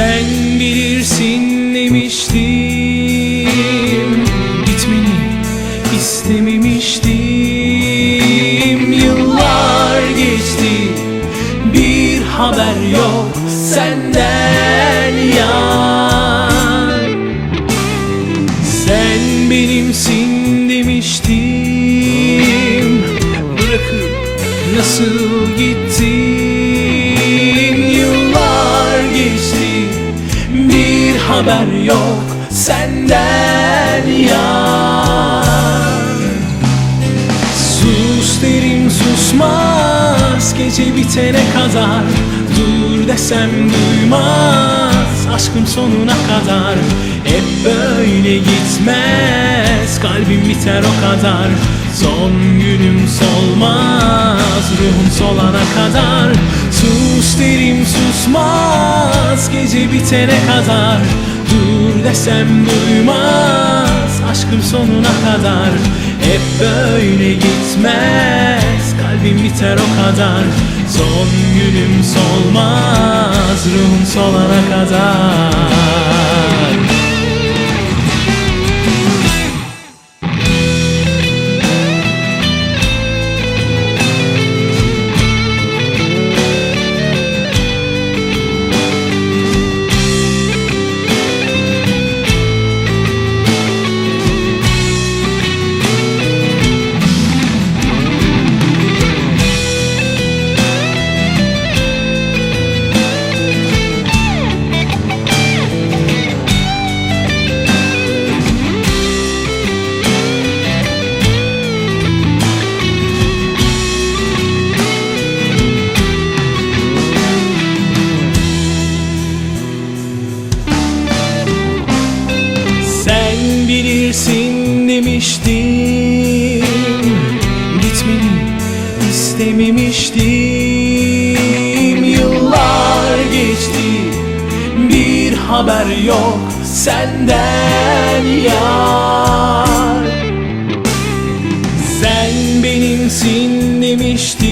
Sen bilirsin demiştim. Gitmeni istememiştim. Yıllar geçti Bir haber yok senden yar Sen benimsin demiştim. Bırakıp nasıl gittin haber yok senden yar Sus derim susmaz. Gece bitene kadar Dur desem duymaz. Aşkım sonuna kadar Hep böyle gitmez. Kalbim biter o kadar. Son günüm solmaz. Ruhum solana kadar. Sus derim susmaz. Gece bitene kadar Dur desem duymaz. Aşkım sonuna kadar Hep böyle gitmez. Kalbim biter o kadar. Son günüm solmaz Ruhum solana kadar bilirsin demiştim Gitmeni istememiştim. Yıllar geçti Bir haber yok senden yar. Sen benimsin demiştim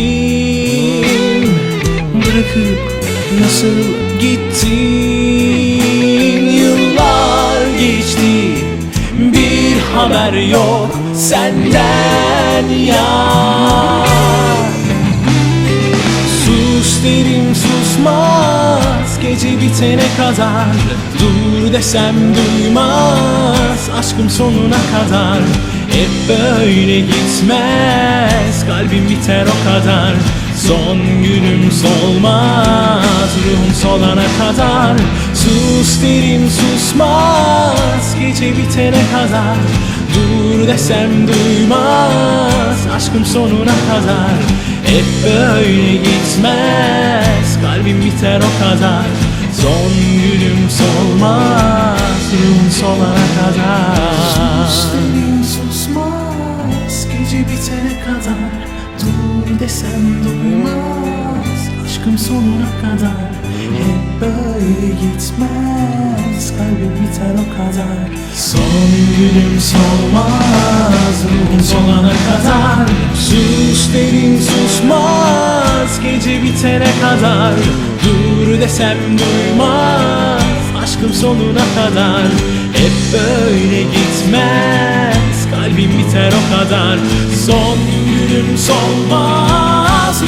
Bırakıp nasıl gittin haber yok senden yar Sus derim susmaz Gece bitene kadar. Dur desem duymaz Aşkım sonuna kadar. Hep böyle gitmez Kalbim biter o kadar. Son günüm solmaz Ruhum solana kadar. Sus derim susmaz Gece bitene kadar Dur desem duymaz Aşkım sonuna kadar. Hep böyle gitmez Kalbim biter o kadar. Son günüm solmaz Ruhum solana kadar. Sustum susmaz Gece bitene kadar. Dur desem duymaz Aşkım sonuna kadar. Hep böyle gitmez Kalbim biter o kadar. Son günüm solmaz Ruhum solana kadar. Sus derim susmaz Gece bitene kadar. Dur desem duymaz Aşkım sonuna kadar. Hep böyle gitmez Kalbim biter o kadar. Son günüm solmaz